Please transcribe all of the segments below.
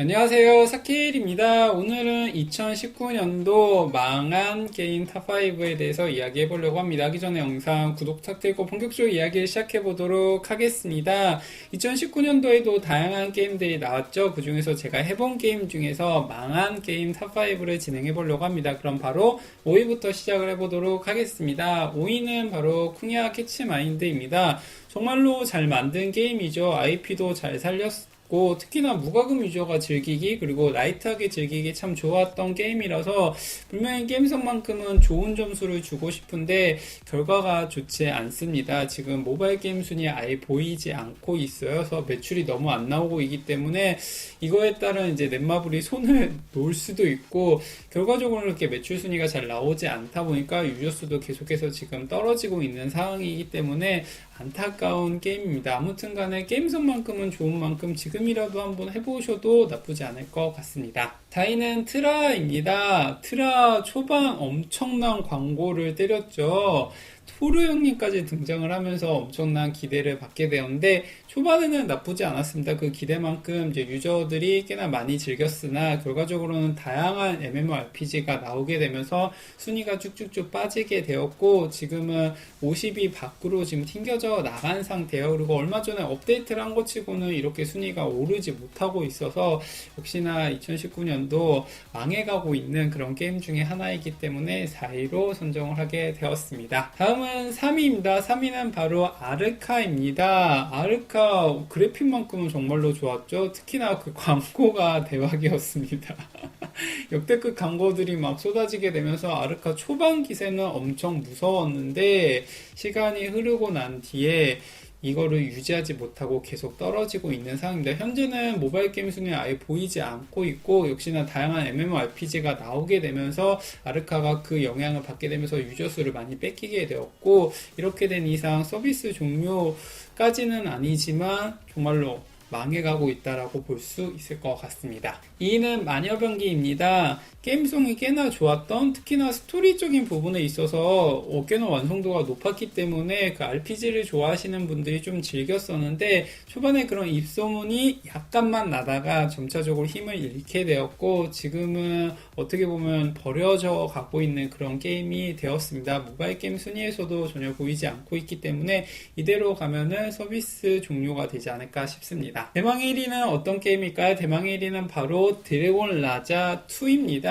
안녕하세요. 사키일입니다. 오늘은 2019년도 망한 게임 탑5에 대해서 이야기해 보려고 합니다. 하기 전에 영상 구독 부탁드리고 본격적으로 이야기를 시작해 보도록 하겠습니다. 2019년도에도 다양한 게임들이 나왔죠. 그 중에서 제가 해본 게임 중에서 망한 게임 탑5를 진행해 보려고 합니다. 그럼 바로 5위부터 시작을 해 보도록 하겠습니다. 5위는 바로 쿵야 캐치마인드입니다. 정말로 잘 만든 게임이죠. IP도 잘 살렸 고 특히나 무과금 유저가 즐기기 그리고 라이트하게 즐기기 참 좋았던 게임이라서 분명히 게임성만큼은 좋은 점수를 주고 싶은데 결과가 좋지 않습니다. 지금 모바일 게임 순위 아예 보이지 않고 있어요. 그래서 매출이 너무 안 나오고 있기 때문에 이거에 따른 이제 넷마블이 손을 놓을 수도 있고 결과적으로 이렇게 매출 순위가 잘 나오지 않다 보니까 유저 수도 계속해서 지금 떨어지고 있는 상황이기 때문에 안타까운 게임입니다. 아무튼 간에 게임성만큼은 좋은 만큼 지금 이라도 한번 해보셔도 나쁘지 않을 것 같습니다. 다이는 트라입니다. 트라 초반 엄청난 광고를 때렸죠. 토르 형님까지 등장을 하면서 엄청난 기대를 받게 되었는데 초반에는 나쁘지 않았습니다. 그 기대만큼 이제 유저들이 꽤나 많이 즐겼으나 결과적으로는 다양한 MMORPG가 나오게 되면서 순위가 쭉쭉쭉 빠지게 되었고 지금은 50위 밖으로 지금 튕겨져 나간 상태예요. 그리고 얼마 전에 업데이트를 한 것 치고는 이렇게 순위가 오르지 못하고 있어서 역시나 2019년도 망해가고 있는 그런 게임 중에 하나이기 때문에 4위로 선정을 하게 되었습니다. 다음 은 3위입니다. 3위는 바로 아르카입니다. 아르카 그래픽만큼은 정말로 좋았죠. 특히나 그 광고가 대박이었습니다. 역대급 광고들이 막 쏟아지게 되면서 아르카 초반 기세는 엄청 무서웠는데 시간이 흐르고 난 뒤에 이거를 유지하지 못하고 계속 떨어지고 있는 상황입니다. 현재는 모바일 게임 순위 아예 보이지 않고 있고 역시나 다양한 MMORPG가 나오게 되면서 아르카가 그 영향을 받게 되면서 유저 수를 많이 뺏기게 되었고 이렇게 된 이상 서비스 종료까지는 아니지만 정말로 망해가고 있다라고 볼 수 있을 것 같습니다. 2위는 마녀병기입니다. 게임성이 꽤나 좋았던 특히나 스토리적인 부분에 있어서 어, 꽤나 완성도가 높았기 때문에 그 RPG를 좋아하시는 분들이 좀 즐겼었는데 초반에 그런 입소문이 약간만 나다가 점차적으로 힘을 잃게 되었고 지금은 어떻게 보면 버려져 가고 있는 그런 게임이 되었습니다. 모바일 게임 순위에서도 전혀 보이지 않고 있기 때문에 이대로 가면은 서비스 종료가 되지 않을까 싶습니다. 대망의 1위는 어떤 게임일까요? 대망의 1위는 바로 드래곤 라자 2입니다.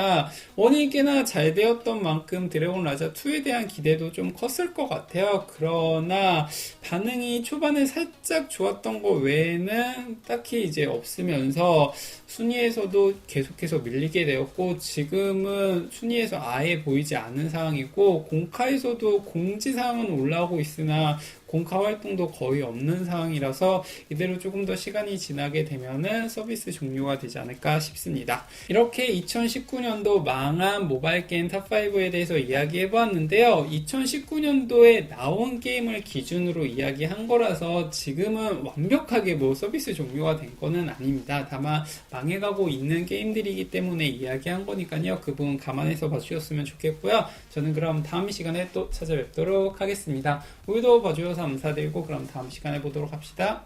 원이 꽤나 잘 되었던 만큼 드래곤 라자 2에 대한 기대도 좀 컸을 것 같아요. 그러나 반응이 초반에 살짝 좋았던 거 외에는 딱히 이제 없으면서 순위에서도 계속해서 밀리게 되었고 지금은 순위에서 아예 보이지 않는 상황이고 공카에서도 공지사항은 올라오고 있으나 공카 활동도 거의 없는 상황이라서 이대로 조금 더 시간이 지나게 되면은 서비스 종료가 되지 않을까 싶습니다. 이렇게 2019년도 망한 모바일 게임 탑5에 대해서 이야기해 보았는데요. 2019년도에 나온 게임을 기준으로 이야기한 거라서 지금은 완벽하게 뭐 서비스 종료가 된 거는 아닙니다. 다만 망해가고 있는 게임들이기 때문에 이야기한 거니까요. 그 부분 감안해서 봐주셨으면 좋겠고요. 저는 그럼 다음 시간에 또 찾아뵙도록 하겠습니다. 오늘도 봐주셔서 감사드리고 그럼 다음 시간에 보도록 합시다.